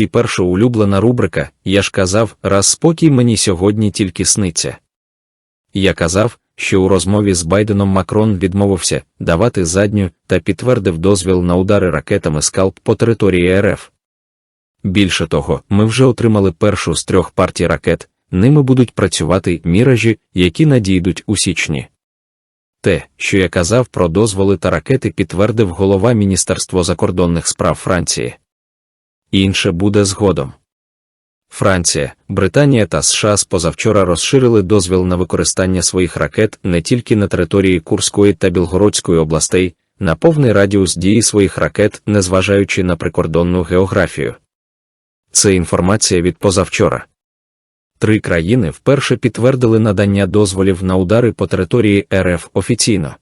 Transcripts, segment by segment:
Й перша улюблена рубрика Я ж казав, раз спокій мені сьогодні тільки сниться. Я казав, що у розмові з Байденом Макрон відмовився давати задню та підтвердив дозвіл на удари ракетами скалп по території РФ. Більше того, ми вже отримали першу з трьох партій ракет, ними будуть працювати міражі, які надійдуть у січні. Те, що я казав про дозволи та ракети, підтвердив голова Міністерства закордонних справ Франції. Інше буде згодом. Франція, Британія та США з позавчора розширили дозвіл на використання своїх ракет не тільки на території Курської та Білгородської областей, на повний радіус дії своїх ракет, незважаючи на прикордонну географію. Це інформація від позавчора. Три країни вперше підтвердили надання дозволів на удари по території РФ офіційно.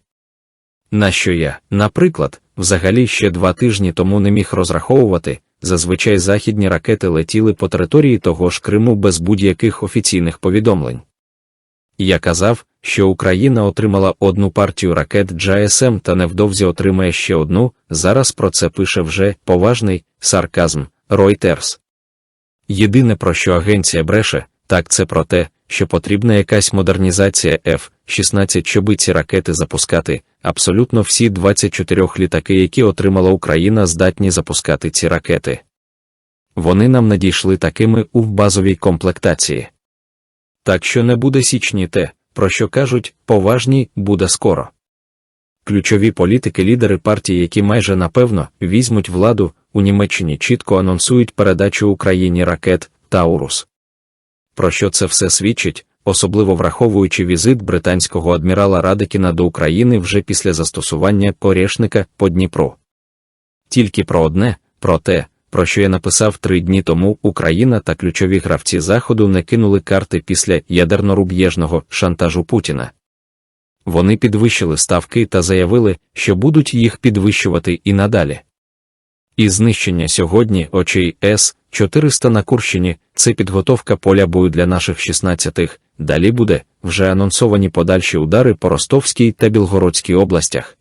На що я, наприклад, взагалі ще два тижні тому не міг розраховувати, зазвичай західні ракети летіли по території того ж Криму без будь-яких офіційних повідомлень. Я казав, що Україна отримала одну партію ракет GSM та невдовзі отримає ще одну. Зараз про це пише вже поважний сарказм Reuters. Єдине про що агенція бреше, так це про те, що потрібна якась модернізація F-16, щоби ці ракети запускати. Абсолютно всі 24 літаки, які отримала Україна, здатні запускати ці ракети. Вони нам надійшли такими у базовій комплектації. Так що не буде січні те, про що кажуть, поважні буде скоро. Ключові політики, лідери партії, які майже напевно візьмуть владу, у Німеччині чітко анонсують передачу Україні ракет Таурус. Про що це все свідчить, особливо враховуючи візит британського адмірала Радикіна до України вже після застосування Корешника по Дніпру. Тільки про одне, про те, про що я написав три дні тому, Україна та ключові гравці Заходу не кинули карти після ядерно-руб'єжного шантажу Путіна. Вони підвищили ставки та заявили, що будуть їх підвищувати і надалі. І знищення сьогодні очей С-400 на Курщині це підготовка поля бою для наших 16-х, далі буде вже анонсовані подальші удари по Ростовській та Білгородській областях.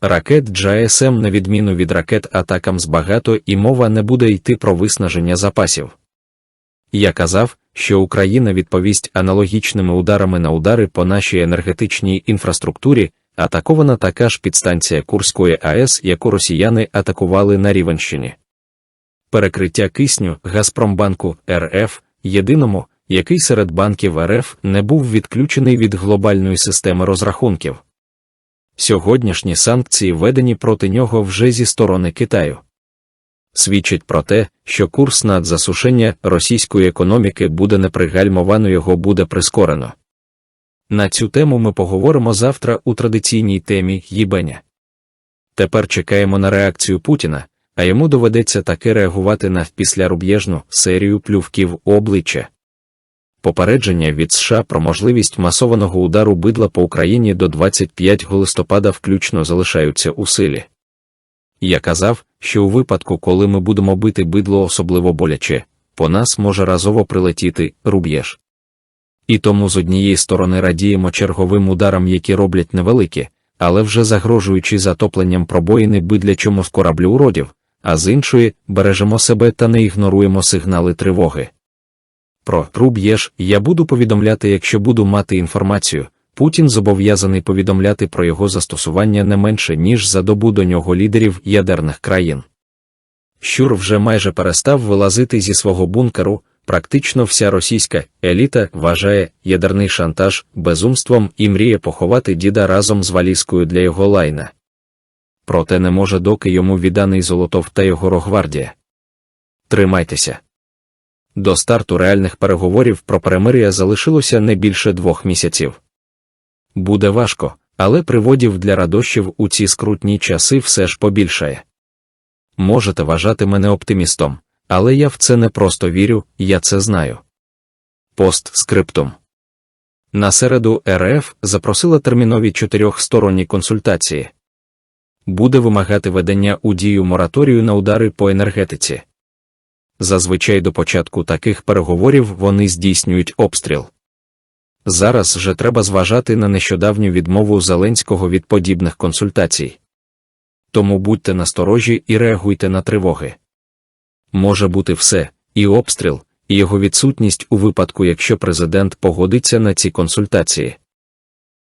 Ракет GSM, на відміну від ракет атакам з багато і мова не буде йти про виснаження запасів. Я казав, що Україна відповість аналогічними ударами на удари по нашій енергетичній інфраструктурі, атакована така ж підстанція Курської АЕС, яку росіяни атакували на Рівенщині. Перекриття кисню Газпромбанку РФ, єдиному, який серед банків РФ не був відключений від глобальної системи розрахунків. Сьогоднішні санкції введені проти нього вже зі сторони Китаю. Свідчить про те, що курс надзасушення російської економіки буде непригальмовано його буде прискорено. На цю тему ми поговоримо завтра у традиційній темі їбеня. Тепер чекаємо на реакцію Путіна, а йому доведеться таки реагувати на післяруб'єжну серію плювків обличчя. Попередження від США про можливість масованого удару бидла по Україні до 25 листопада включно залишаються у силі. Я казав, що у випадку, коли ми будемо бити бидло особливо боляче, по нас може разово прилетіти руб'єж. І тому з однієї сторони радіємо черговим ударам, які роблять невеликі, але вже загрожуючи затопленням пробоїни бидлячому з кораблю уродів, а з іншої бережемо себе та не ігноруємо сигнали тривоги. Про руб'єж я буду повідомляти, якщо буду мати інформацію. Путін зобов'язаний повідомляти про його застосування не менше, ніж за добу до нього лідерів ядерних країн. Щур вже майже перестав вилазити зі свого бункеру, практично вся російська еліта вважає ядерний шантаж безумством і мріє поховати діда разом з валізкою для його лайна. Проте не може доки йому відданий Золотов та його Рогвардія. Тримайтеся. До старту реальних переговорів про перемир'я залишилося не більше двох місяців. Буде важко, але приводів для радощів у ці скрутні часи все ж побільшає. Можете вважати мене оптимістом, але я в це не просто вірю, я це знаю. Постскриптум. На середу РФ запросила термінові чотирьохсторонні консультації. Буде вимагати ведення у дію мораторію на удари по енергетиці. Зазвичай до початку таких переговорів вони здійснюють обстріл. Зараз же треба зважати на нещодавню відмову Зеленського від подібних консультацій. Тому будьте насторожі і реагуйте на тривоги. може бути все, і обстріл, і його відсутність у випадку, якщо президент погодиться на ці консультації.